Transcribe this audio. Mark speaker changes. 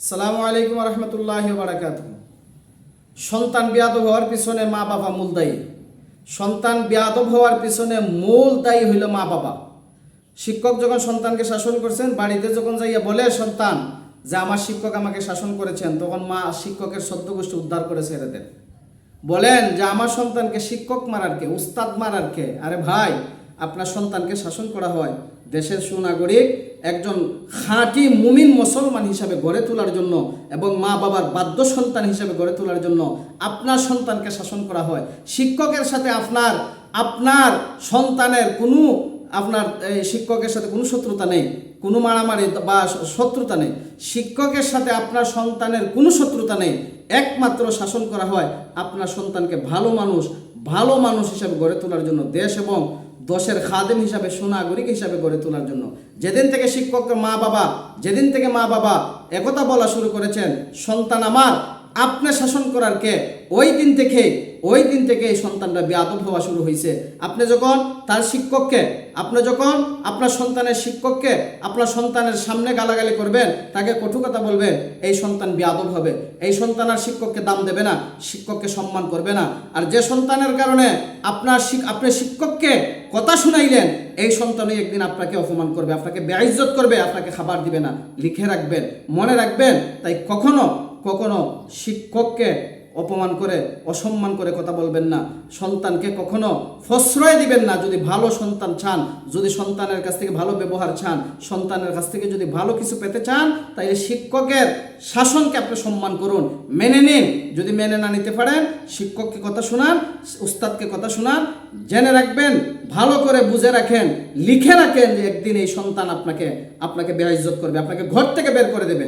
Speaker 1: সালামু আলাইকুম রহমতুল্লাহ বারাকাত সন্তান বিয়াদব হওয়ার পিছনে মা বাবা মূল দায়ী। সন্তান বিয়াদব হওয়ার পিছনে মূল দায়ী হইল মা বাবা। শিক্ষক যখন সন্তানকে শাসন করছেন, বাড়িতে যখন যাইয়া বলে, সন্তান, যে আমার শিক্ষক আমাকে শাসন করেছেন, তখন মা শিক্ষকের সদ্য গোষ্ঠী উদ্ধার করে ছেড়ে দেন। বলেন, যে আমার সন্তানকে শিক্ষক মারার কে, উস্তাদ মারার কে? আরে ভাই আপনার সন্তানকে শাসন করা হয়। দেশের সুনাগরিক একজন খাঁটি মুমিন মুসলমান হিসাবে গড়ে তোলার জন্য এবং মা বাবার বাদ্য সন্তান হিসাবে গড়ে তোলার জন্য আপনার সন্তানকে শাসন করা হয়। শিক্ষকের সাথে আপনার আপনার সন্তানের কোনো, আপনার শিক্ষকের সাথে কোনো শত্রুতা নেই, কোনো মারামারি বা শত্রুতা নেই। শিক্ষকের সাথে আপনার সন্তানের কোনো শত্রুতা নেই। একমাত্র শাসন করা হয় আপনার সন্তানকে ভালো মানুষ ভালো মানুষ হিসাবে গড়ে তোলার জন্য দেশ এবং দশের খাদেম হিসাবে সুনাগরিক হিসাবে গড়ে তোলার জন্য। যেদিন থেকে শিক্ষক মা বাবা যেদিন থেকে মা বাবা একতা বলা শুরু করেছেন, সন্তান আমার আপনি শাসন করার কে? ওই দিন থেকে, ওই দিন থেকে এই সন্তানটা বেয়াদব হওয়া শুরু হয়েছে আপনি যখন তার শিক্ষককে আপনি যখন আপনার সন্তানের শিক্ষককে আপনার সন্তানের সামনে গালাগালি করবেন, তাকে কটু কথা বলবেন, এই সন্তান বেয়াদব হবে। এই সন্তান আর শিক্ষককে দাম দেবে না শিক্ষককে সম্মান করবে না। আর যে সন্তানের কারণে আপনার আপনি শিক্ষককে কথা শুনাইলেন, এই সন্তানই একদিন আপনাকে অপমান করবে, আপনাকে বেআইজত করবে, আপনাকে খাবার দিবে না। লিখে রাখবেন, মনে রাখবেন, তাই কখনো কখনো শিক্ষককে অপমান করে, অসম্মান করে কথা বলবেন না। সন্তানকে কখনো প্রশ্রয় দিবেন না। যদি ভালো সন্তান চান, যদি সন্তানের কাছ থেকে ভালো ব্যবহার চান, সন্তানের কাছ থেকে যদি ভালো কিছু পেতে চান তাহলে শিক্ষকের শাসনকে আপনি সম্মান করুন। মেনে নিন। যদি মেনে না নিতে পারেন, শিক্ষককে কথা শোনান, উস্তাদকে কথা শোনান, জেনে রাখবেন, ভালো করে বুঝে রাখেন, লিখে রাখেন যে একদিন এই সন্তান আপনাকে আপনাকে বেআইজত করবে, আপনাকে ঘর থেকে বের করে দেবে।